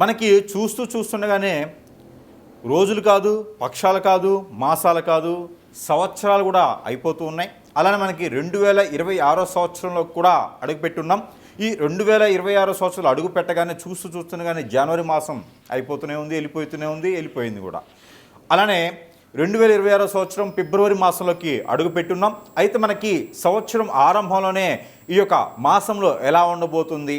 మనకి చూస్తూ చూస్తుండగానే రోజులు కాదు పక్షాలు కాదు మాసాలు కాదు సంవత్సరాలు కూడా అయిపోతూ ఉన్నాయి. అలానే మనకి రెండు వేల ఇరవై ఆరో సంవత్సరంలో కూడా అడుగుపెట్టున్నాం. ఈ రెండు వేల ఇరవై ఆరో సంవత్సరాలు అడుగు పెట్టగానే చూస్తూ చూస్తుండగానే జనవరి మాసం అయిపోతూనే ఉంది వెళ్ళిపోతూనే ఉంది వెళ్ళిపోయింది కూడా. అలానే రెండు వేల ఇరవై ఆరో సంవత్సరం ఫిబ్రవరి మాసంలోకి అడుగు పెట్టున్నాం. అయితే మనకి సంవత్సరం ఆరంభంలోనే ఈ యొక్క మాసంలో ఎలా ఉండబోతుంది?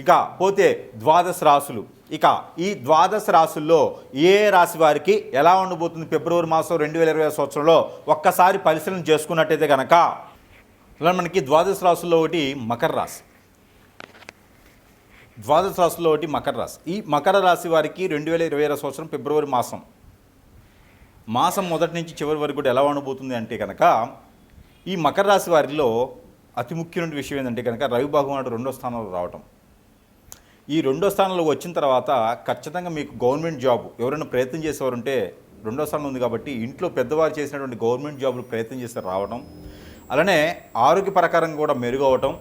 ఇక పోతే ద్వాదశ రాసులు. ఇక ఈ ద్వాదశ రాసుల్లో ఏ రాశి వారికి ఎలా ఉండబోతుంది ఫిబ్రవరి మాసం రెండు వేల ఇరవై సంవత్సరంలో ఒక్కసారి పరిశీలన చేసుకున్నట్టయితే కనుక మనకి ద్వాదశ రాసుల్లో ఒకటి మకర రాశి. ద్వాదశ రాసుల్లో ఒకటి మకర రాశి. ఈ మకర రాశి వారికి రెండు వేల ఇరవై ఆరో సంవత్సరం ఫిబ్రవరి మాసం. మాసం మొదటి నుంచి చివరి వరకు కూడా ఎలా ఉండబోతుంది అంటే కనుక ఈ మకర రాశి వారిలో అతి ముఖ్యమైన విషయం ఏంటంటే కనుక రవి భగవానుడు రెండో స్థానంలో రావటం. ఈ రెండో స్థానంలో వచ్చిన తర్వాత ఖచ్చితంగా మీకు గవర్నమెంట్ జాబ్ ఎవరైనా ప్రయత్నం చేసేవారుంటే రెండో స్థానం ఉంది కాబట్టి ఇంట్లో పెద్దవారు చేసినటువంటి గవర్నమెంట్ జాబులు ప్రయత్నం చేస్తే రావడం అలానే ఆరోగ్య ప్రకారం కూడా మెరుగవటం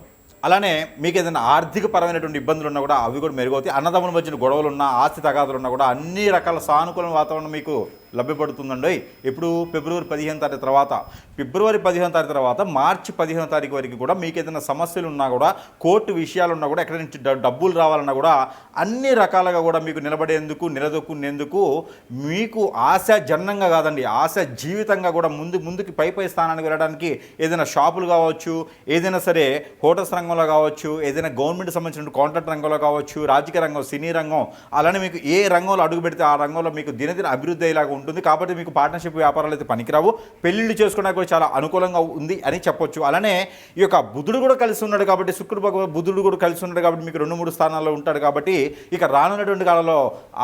అలానే మీకు ఏదైనా ఆర్థిక పరమైనటువంటి ఇబ్బందులు ఉన్నా కూడా అవి కూడా మెరుగవుతాయి. అన్నదమ్ముల మధ్యన గొడవలు ఉన్నా ఆస్తి తగాదులు ఉన్నా కూడా అన్ని రకాల సానుకూల వాతావరణం మీకు లభ్యపడుతుందండి ఇప్పుడు ఫిబ్రవరి పదిహేను తారీఖు తర్వాత ఫిబ్రవరి పదిహేను తారీఖు తర్వాత మార్చి పదిహేను తారీఖు వరకు కూడా మీకు ఏదైనా సమస్యలు ఉన్నా కూడా కోర్టు విషయాలు ఉన్నా కూడా ఎక్కడి నుంచి డబ్బులు రావాలన్నా కూడా అన్ని రకాలుగా కూడా మీకు నిలబడేందుకు నిలదొక్కునేందుకు మీకు ఆశాజన్నంగా కాదండి ఆశ జీవితంగా కూడా ముందు ముందుకి పై పై స్థానానికి వెళ్ళడానికి ఏదైనా షాపులు కావచ్చు ఏదైనా సరే హోటల్స్ రంగంలో కావచ్చు ఏదైనా గవర్నమెంట్ సంబంధించిన కాంట్రాక్ట్ రంగంలో కావచ్చు రాజకీయ రంగం సినీ రంగం అలానే మీకు ఏ రంగంలో అడుగు పెడితే ఆ రంగంలో మీకు దినదిన అభివృద్ధి అయ్యేలాగా ఉంటుంది. కాబట్టి మీకు పార్ట్నర్షిప్ వ్యాపారాలు అయితే పనికిరావు. పెళ్ళిళ్ళు చేసుకోవడానికి కూడా చాలా అనుకూలంగా ఉంది అని చెప్పొచ్చు. అలానే ఈ యొక్క బుధుడు కూడా కలిసి ఉన్నాడు కాబట్టి శుక్రుడు భగవ బుధుడు కూడా కలిసి ఉన్నాడు కాబట్టి మీకు రెండు మూడు స్థానాల్లో ఉంటాడు కాబట్టి ఇక రానున్నటువంటి కాలంలో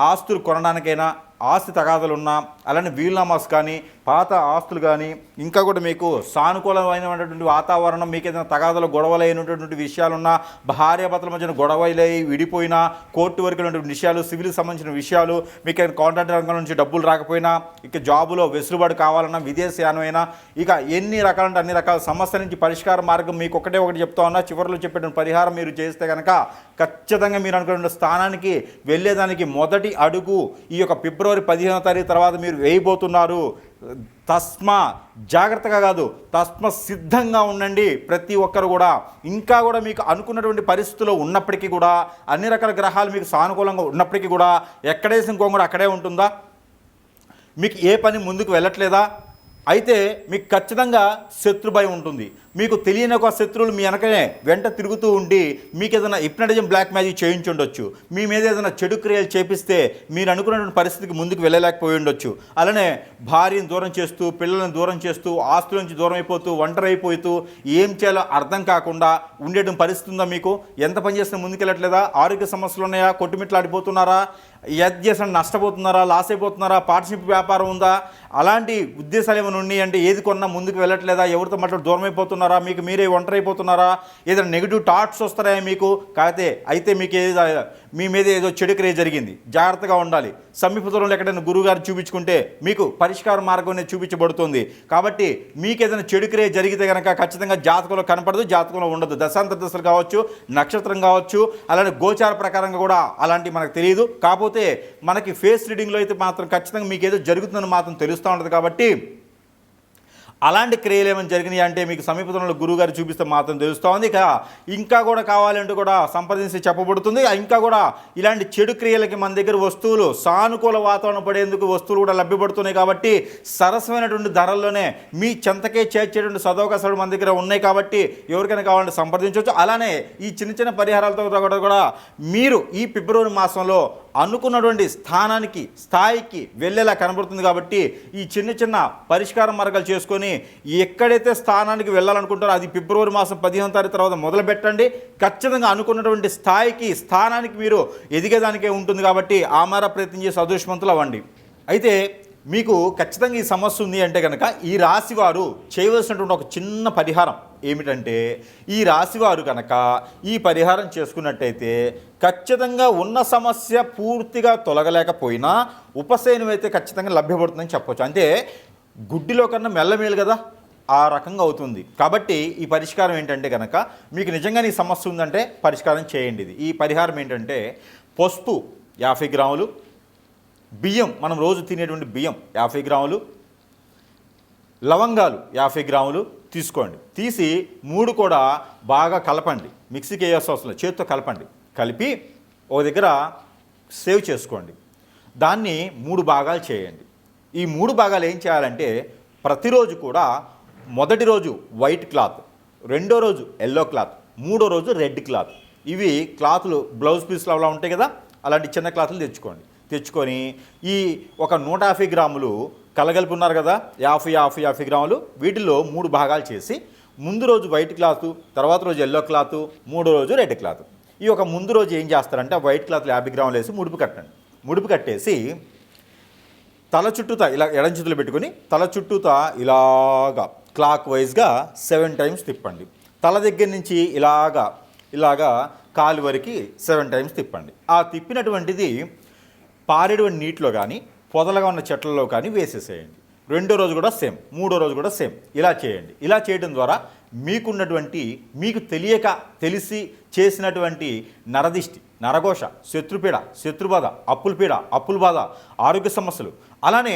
ఆస్తులు కొనడానికైనా ఆస్తి తగాదాలు ఉన్నా అలానే వీల్నామాస్ కానీ పాత ఆస్తులు కానీ ఇంకా కూడా మీకు సానుకూలమైనటువంటి వాతావరణం మీకు ఏదైనా తగాదాలు గొడవలైనటువంటి విషయాలున్నా భార్యాభర్తల మధ్యన గొడవలై విడిపోయినా కోర్టు వరకు ఉన్నటువంటి విషయాలు సివిల్ సంబంధించిన విషయాలు మీకు ఏదైనా కాంట్రాక్ట్ రంగం నుంచి డబ్బులు రాకపోయినా ఇక జాబులో వెసులుబాటు కావాలన్నా విదేశయానమైనా ఇక ఎన్ని రకాలంటే అన్ని రకాల సమస్యల నుంచి పరిష్కార మార్గం మీకు ఒకటే ఒకటి చెప్తా ఉన్నా చివరిలో చెప్పిన పరిహారం మీరు చేస్తే కనుక ఖచ్చితంగా మీరు అనుకున్న స్థానానికి వెళ్ళేదానికి మొదటి అడుగు ఈ యొక్క ఫిబ్రవరి పదిహేనో తారీఖు తర్వాత మీరు వేయబోతున్నారు. తస్మా జాగ్రత్తగా కాదు తస్మ సిద్ధంగా ఉండండి ప్రతి ఒక్కరు కూడా. ఇంకా కూడా మీకు అనుకున్నటువంటి పరిస్థితుల్లో ఉన్నప్పటికీ కూడా అన్ని రకాల గ్రహాలు మీకు సానుకూలంగా ఉన్నప్పటికీ కూడా ఎక్కడేసిన గోంగూర అక్కడే ఉంటుందా? మీకు ఏ పని ముందుకు వెళ్ళట్లేదా? అయితే మీకు ఖచ్చితంగా శత్రు భయం ఉంటుంది. మీకు తెలియని ఒక శత్రువులు మీ వెనకనే వెంట తిరుగుతూ ఉండి మీకు ఏదైనా ఇప్నటిజం బ్లాక్ మ్యాజిక్ చేయించి ఉండొచ్చు మీ మీద ఏదైనా చెడు క్రియలు చేపిస్తే మీరు అనుకున్నటువంటి పరిస్థితికి ముందుకు వెళ్ళలేకపోయి ఉండొచ్చు అలానే భార్యను దూరం చేస్తూ పిల్లలను దూరం చేస్తూ ఆస్తుల నుంచి దూరం అయిపోతూ ఒంటరి అయిపోతూ ఏం చేయాలో అర్థం కాకుండా ఉండేటం పరిస్థితి ఉందా మీకు? ఎంత పని చేసినా ముందుకెళ్ళట్లేదా ఆరోగ్య సమస్యలు ఉన్నాయా? కొట్టుమిట్లాడిపోతున్నారా ఎద్ చేసిన నష్టపోతున్నారా? లాస్ అయిపోతున్నారా పార్ట్నర్షిప్ వ్యాపారం ఉందా? అలాంటి ఉద్దేశాలు ఏమైనా ఉన్నాయి అంటే ఏది కొన్నా ముందుకు వెళ్ళట్లేదా? ఎవరితో మాట్లాడి దూరం అయిపోతున్నారా మీకు మీరే ఒంటరి అయిపోతున్నారా ఏదైనా నెగిటివ్ థాట్స్ వస్తాయా మీకు? కాకపోతే అయితే మీకు ఏది మీ మీద ఏదో చెడు క్రియ జరిగింది. జాగ్రత్తగా ఉండాలి. సమీప దూరంలో ఎక్కడైనా గురువుగారు చూపించుకుంటే మీకు పరిష్కార మార్గం అనేది చూపించబడుతుంది. కాబట్టి మీకు ఏదైనా చెడు క్రియ జరిగితే కనుక ఖచ్చితంగా జాతకంలో కనపడదు జాతకంలో ఉండదు. దశాంతర దశలు కావచ్చు నక్షత్రం కావచ్చు అలానే గోచార ప్రకారంగా కూడా అలాంటి మనకు తెలియదు. కాకపోతే మనకి ఫేస్ రీడింగ్లో అయితే మాత్రం ఖచ్చితంగా మీకు ఏదో జరుగుతుందని మాత్రం తెలుస్తూ ఉంటుంది కాబట్టి అలాంటి క్రియలు ఏమైనా జరిగినాయి అంటే మీకు సమీపంలో గురువు గారు చూపిస్తే మాత్రం తెలుస్తోంది. కదా ఇక ఇంకా కూడా కావాలంటే కూడా సంప్రదించి చెప్పబడుతుంది. ఇంకా కూడా ఇలాంటి చెడు క్రియలకి మన దగ్గర వస్తువులు సానుకూల వాతావరణం పడేందుకు వస్తువులు కూడా లభ్యపడుతున్నాయి కాబట్టి సరసమైనటువంటి ధరల్లోనే మీ చెంతకే చేర్చేటువంటి సదవకాశాలు మన దగ్గర ఉన్నాయి కాబట్టి ఎవరికైనా కావాలంటే సంప్రదించవచ్చు. అలానే ఈ చిన్న చిన్న పరిహారాలతో కూడా కూడా మీరు ఈ ఫిబ్రవరి మాసంలో అనుకున్నటువంటి స్థానానికి స్థాయికి వెళ్ళేలా కనబడుతుంది కాబట్టి ఈ చిన్న చిన్న పరిష్కార మార్గాలు చేసుకొని ఎక్కడైతే స్థానానికి వెళ్ళాలనుకుంటారో అది ఫిబ్రవరి మాసం పదిహేను తారీఖు తర్వాత మొదలు పెట్టండి ఖచ్చితంగా అనుకున్నటువంటి స్థాయికి స్థానానికి మీరు ఎదిగేదానికే ఉంటుంది కాబట్టి ఆమార ప్రయత్నం చేసి అదృష్టవంతులు అవ్వండి. అయితే మీకు ఖచ్చితంగా ఈ సమస్య ఉంది అంటే కనుక ఈ రాశి వారు చేయవలసినటువంటి ఒక చిన్న పరిహారం ఏమిటంటే ఈ రాశివారు కనుక ఈ పరిహారం చేసుకున్నట్టయితే ఖచ్చితంగా ఉన్న సమస్య పూర్తిగా తొలగలేకపోయినా ఉపశయనం అయితే ఖచ్చితంగా లభ్యపడుతుందని చెప్పవచ్చు అంటే గుడ్డిలో కన్నా మెల్లమేలు కదా ఆ రకంగా అవుతుంది. కాబట్టి ఈ పరిష్కారం ఏంటంటే కనుక మీకు నిజంగా ఈ సమస్య ఉందంటే పరిష్కారం చేయండి ఇది. ఈ పరిహారం ఏంటంటే పసుపు యాభై గ్రాములు బియ్యం మనం రోజు తినేటువంటి బియ్యం యాభై గ్రాములు లవంగాలు యాభై గ్రాములు తీసుకోండి. తీసి మూడు కూడా బాగా కలపండి. మిక్సీకి వేయాల్సిన అవసరం లేదు. చేతితో కలపండి. కలిపి ఒక దగ్గర సేవ్ చేసుకోండి. దాన్ని మూడు భాగాలు చేయండి. ఈ మూడు భాగాలు ఏం చేయాలంటే ప్రతిరోజు కూడా మొదటి రోజు వైట్ క్లాత్ రెండో రోజు ఎల్లో క్లాత్ మూడో రోజు రెడ్ క్లాత్. ఇవి క్లాతులు బ్లౌజ్ పీస్లు అలా ఉంటాయి కదా? అలాంటి చిన్న క్లాతులు తెచ్చుకోండి. తెచ్చుకొని ఈ ఒక నూట యాభై గ్రాములు కలగలుపున్నారు ఉన్నారు కదా యాభై యాభై యాభై గ్రాములు వీటిలో మూడు భాగాలు చేసి ముందు రోజు వైట్ క్లాత్ తర్వాత రోజు ఎల్లో క్లాత్ మూడో రోజు రెడ్ క్లాత్. ఈ ఒక ముందు రోజు ఏం చేస్తారంటే ఆ వైట్ క్లాత్లో యాభై గ్రాములు వేసి ముడుపు కట్టండి. ముడుపు కట్టేసి తల చుట్టూత ఇలా ఎడం చేతులు పెట్టుకొని తల చుట్టూతా ఇలాగా క్లాక్ వైజ్గా సెవెన్ టైమ్స్ తిప్పండి. తల దగ్గర నుంచి ఇలాగా ఇలాగా కాలు వరకు సెవెన్ టైమ్స్ తిప్పండి. ఆ తిప్పినటువంటిది పారేటువంటి నీటిలో కానీ పొదలుగా ఉన్న చెట్లలో కానీ వేసేసేయండి. రెండో రోజు కూడా సేమ్ మూడో రోజు కూడా సేమ్. ఇలా చేయండి. ఇలా చేయడం ద్వారా మీకున్నటువంటి మీకు తెలియక తెలిసి చేసినటువంటి నరదిష్టి నరఘోష శత్రుపీడ శత్రుబాధ అప్పుల పీడ అప్పుల బాధ ఆరోగ్య సమస్యలు అలానే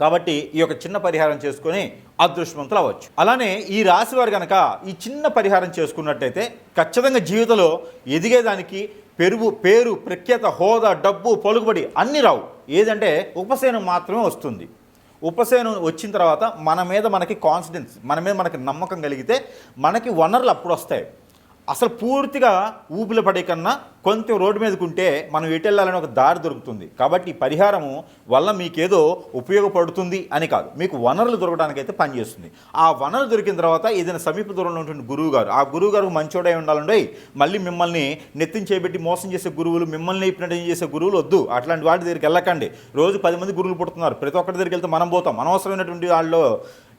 కాబట్టి ఈ యొక్క చిన్న పరిహారం చేసుకొని అదృష్టవంతులు అవ్వచ్చు. అలానే ఈ రాశి వారు కనుక ఈ చిన్న పరిహారం చేసుకున్నట్టయితే ఖచ్చితంగా జీవితంలో ఎదిగేదానికి పెరుగు పేరు ప్రఖ్యాత హోదా డబ్బు పలుకుబడి అన్నీ రావు. ఏదంటే ఉపశమనం మాత్రమే వస్తుంది. ఉపశమనం వచ్చిన తర్వాత మన మీద మనకి కాన్ఫిడెన్స్ మన మీద మనకి నమ్మకం కలిగితే మనకి వనరులు అప్పుడు వస్తాయి. అసలు పూర్తిగా ఊపిలో పడే కన్నా కొంచెం రోడ్డు మీదకుంటే మనం ఎటు వెళ్ళాలని ఒక దారి దొరుకుతుంది. కాబట్టి ఈ పరిహారము వల్ల మీకేదో ఉపయోగపడుతుంది అని కాదు. మీకు వనరులు దొరకడానికైతే అయితే పనిచేస్తుంది ఆ వనరులు దొరికిన తర్వాత ఏదైనా సమీప దూరంలో ఉంటుంది గురువు గారు ఆ గురువు గారు మంచోడై ఉండాలండి. మళ్ళీ మిమ్మల్ని నెత్తిని చేపెట్టి మోసం చేసే గురువులు మిమ్మల్ని ఇప్పినట్టు చేసే గురువులు వద్దు. అట్లాంటి వాటి దగ్గరికి వెళ్ళకండి. రోజు పది మంది గురువులు పుడుతున్నారు. ప్రతి ఒక్కరి దగ్గరికి వెళ్తే మనం పోతాం. అనవసరమైనటువంటి వాళ్ళు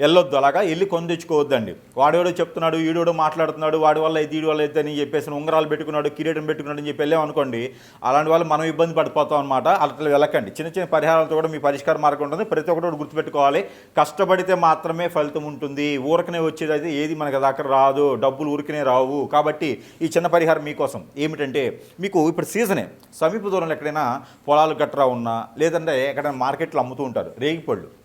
వెళ్ళొద్దు. అలాగా వెళ్ళి కొందెచ్చుకోవద్దండి వాడేవాడో చెప్తున్నాడు ఈడోడో మాట్లాడుతున్నాడు వాడి వల్ల ఇది వీడి వల్ల అయితే అని చెప్పేసి ఉంగరాలు పెట్టుకున్నాడు కిరీటం పెట్టుకున్నాడు అని చెప్పి వెళ్ళామనుకోండి అలాంటి వాళ్ళు మనం ఇబ్బంది పడిపోతాం అనమాట అట్లా వెళ్ళకండి. చిన్న చిన్న పరిహారాలతో కూడా మీ పరిష్కార మార్గం ఉంటుంది. ప్రతి ఒక్కటి గుర్తుపెట్టుకోవాలి. కష్టపడితే మాత్రమే ఫలితం ఉంటుంది. ఊరకనే వచ్చేది అయితే ఏది మనకు దగ్గర రాదు. డబ్బులు ఊరికనే రావు. కాబట్టి ఈ చిన్న పరిహారం మీకోసం ఏమిటంటే మీకు ఇప్పుడు సీజనే. సమీప దూరంలో ఎక్కడైనా పొలాలు గట్రా ఉన్నా లేదంటే ఎక్కడైనా మార్కెట్లో అమ్ముతూ ఉంటారు. రేగిపళ్ళు.